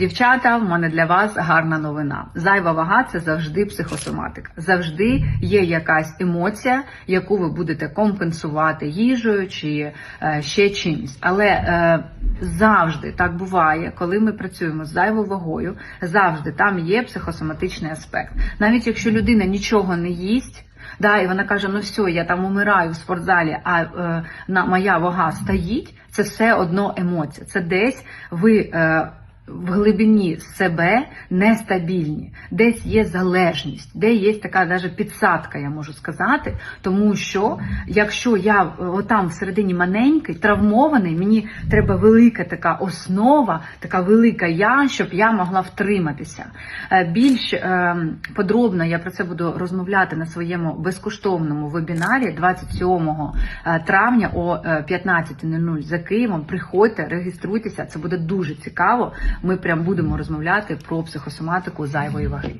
Дівчата, в мене для вас гарна новина. Зайва вага це завжди психосоматика. Завжди є якась емоція, яку ви будете компенсувати їжею чи е, ще чимось. Але е, завжди так буває, коли ми працюємо з зайвою вагою, завжди там є психосоматичний аспект. Навіть якщо людина нічого не їсть. Да, і вона каже: ну все, я там умираю в спортзалі, а е, на моя вага стоїть. Це все одно емоція. Це десь ви е, в глибині себе нестабільні, десь є залежність, де є така навіть підсадка, я можу сказати. Тому що якщо я е, отам всередині маленький, травмований, мені треба велика така основа, така велика я, щоб я могла втриматися. Е, Більш е, подробно я про це буду розмовляти на своєму безкоштовному вебінарі 27 е, травня о е, 15.00 за Києвом. Приходьте, реєструйтеся, це буде дуже цікаво. Ми прям будемо розмовляти про психосоматику зайвої ваги.